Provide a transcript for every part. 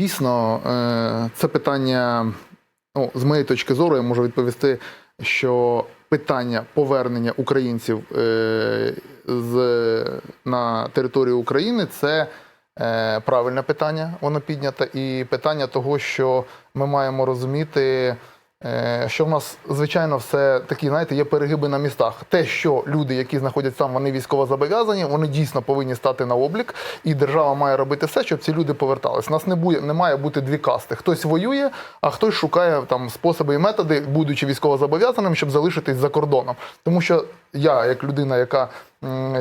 Дійсно, е, це питання, ну, з моєї точки зору, я можу відповісти, що питання повернення українців е, з, на територію України це е, правильне питання, воно піднято, і питання того, що ми маємо розуміти. Е, Що в нас звичайно все такі, знаєте, є перегиби на містах. Те, що люди, які знаходяться там, вони військово зобов'язані, вони дійсно повинні стати на облік, і держава має робити все, щоб ці люди повертались. У нас не буде, не має бути дві касти. Хтось воює, а хтось шукає там способи і методи, будучи військово зобов'язаним, щоб залишитись за кордоном. Тому що я, як людина, яка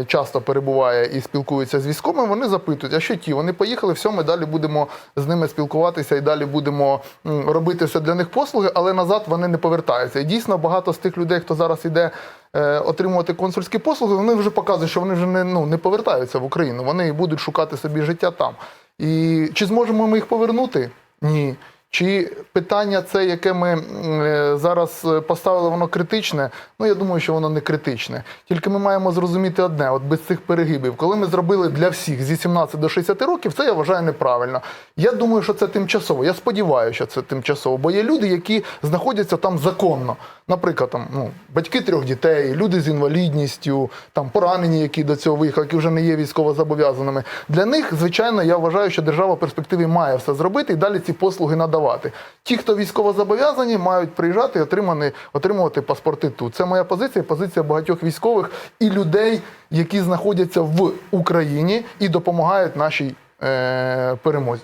часто перебуває і спілкується з військовими, вони запитують, а що ті? Вони поїхали, все, ми далі будемо з ними спілкуватися і далі будемо робити все для них послуги, але назад вони не повертаються. І дійсно багато з тих людей, хто зараз іде е, отримувати консульські послуги, вони вже показують, що вони вже не, ну, не повертаються в Україну. Вони будуть шукати собі життя там. І чи зможемо ми їх повернути? Ні. Чи питання це, яке ми е, зараз е, поставили, воно критичне? Ну я думаю, що воно не критичне. Тільки ми маємо зрозуміти одне: от без цих перегибів, коли ми зробили для всіх зі 17 до 60 років, це я вважаю неправильно. Я думаю, що це тимчасово. Я сподіваюся, що це тимчасово, бо є люди, які знаходяться там законно. Наприклад, там ну батьки трьох дітей, люди з інвалідністю, там поранені, які до цього виїхали, які вже не є військовозобов'язаними. Для них, звичайно, я вважаю, що держава в перспективі має все зробити і далі ці послуги надавати. Ті, хто військовозобов'язані, мають приїжджати і отримані, отримувати паспорти тут. Це моя позиція, позиція багатьох військових і людей, які знаходяться в Україні і допомагають нашій е, перемозі.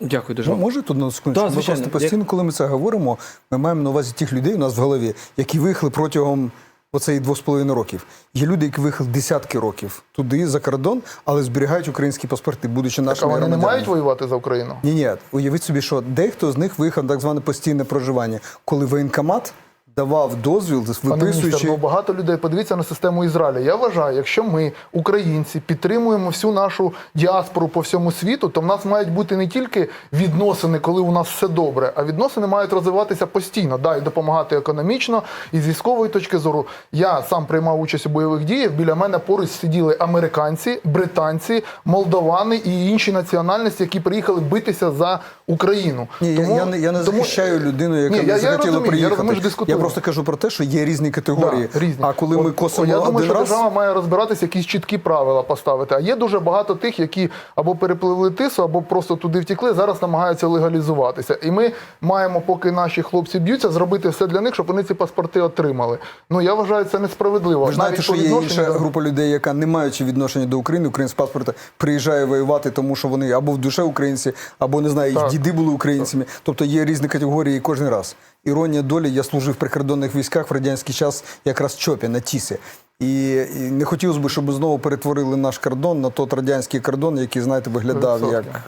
Дякую дуже. Ну, може тут на секундочку? Так, Ми просто постійно, коли ми це говоримо, ми маємо на увазі тих людей у нас в голові, які виїхали протягом оцей двох з половиною років. Є люди, які виїхали десятки років туди за кордон, але зберігають українські паспорти, будучи Так, а нашими вони не мають воювати за Україну? Ні, ні, уявіть собі, що дехто з них виїхав на так зване постійне проживання, коли воєнкомат давав дозвіл, Пане міністр, ну багато людей подивіться на систему Ізраїля. Я вважаю, якщо ми, українці, підтримуємо всю нашу діаспору по всьому світу, то в нас мають бути не тільки відносини, коли у нас все добре, а відносини мають розвиватися постійно. Да, і допомагати економічно, і з військової точки зору. Я сам приймав участь у бойових діях. Біля мене поруч сиділи американці, британці, молдовани і інші національності, які приїхали битися за Україну. Ні, я, я, не, я не тому- захищаю людину, яка Ні, не захотіла розумію, я розумію, я. Просто кажу про те, що є різні категорії. Да, різні. А коли ми От, косимо я думаю, один що раз, держава має розбиратися, якісь чіткі правила поставити. А є дуже багато тих, які або перепливли тису, або просто туди втікли. Зараз намагаються легалізуватися. І ми маємо, поки наші хлопці б'ються, зробити все для них, щоб вони ці паспорти отримали. Ну я вважаю, це несправедливо. ви знаєте, Навіть що є інша до- група людей, яка не маючи відношення до України, українського паспорта, приїжджає воювати, тому що вони або в душе українці, або не знаю, їх Так. діди були українцями. Тобто є різні категорії кожен раз. Іронія долі, я служив в прикордонних військах в радянський час, якраз Чопі на Тісі. І, не хотілося б, щоб знову перетворили наш кордон на той радянський кордон, який, знаєте, виглядав як. Відсотки.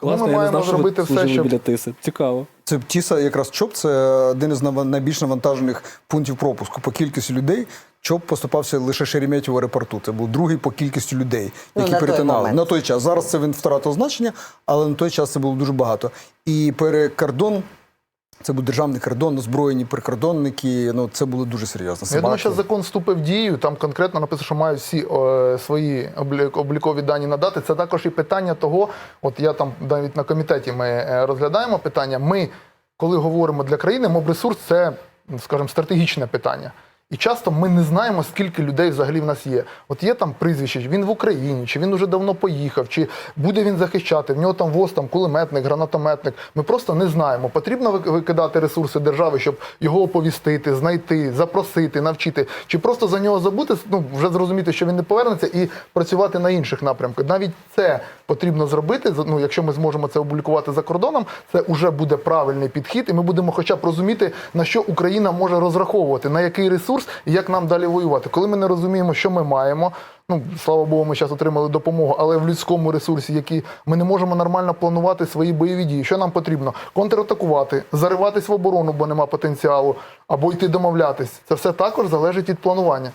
Класно, ми я не маємо знав, що ви зробити все, служили щоб- біля тиси. Цікаво. Це Тіса, якраз ЧОП, це один із найбільш навантажених пунктів пропуску. По кількості людей ЧОП поступався лише Шереметьєво аеропорту. Це був другий по кількості людей, Ну, які на той перетинали на той час. Зараз це він втратив значення, але на той час це було дуже багато. І перекордон. Це був державний кордон, озброєні прикордонники. Ну це було дуже серйозно. Я думаю, що закон вступив в дію. Там конкретно написано, що мають всі е, свої облік- облікові дані надати. Це також і питання того. От я там навіть на комітеті ми е, розглядаємо питання. Ми, коли говоримо для країни, моб ресурс це, скажімо, стратегічне питання. І часто ми не знаємо, скільки людей взагалі в нас є. От є там прізвище, він в Україні, чи він уже давно поїхав, чи буде він захищати. В нього там ВОЗ, там кулеметник, гранатометник. Ми просто не знаємо. Потрібно викидати ресурси держави, щоб його оповістити, знайти, запросити, навчити, чи просто за нього забути, ну вже зрозуміти, що він не повернеться, і працювати на інших напрямках. Навіть це потрібно зробити. Ну, якщо ми зможемо це опублікувати за кордоном, це вже буде правильний підхід, і ми будемо хоча б розуміти, на що Україна може розраховувати, на який ресурс і як нам далі воювати. Коли ми не розуміємо, що ми маємо. Ну, слава Богу, ми зараз отримали допомогу, але в людському ресурсі, які ми не можемо нормально планувати свої бойові дії. Що нам потрібно? Контратакувати, зариватись в оборону, бо нема потенціалу, або йти домовлятись. Це все також залежить від планування.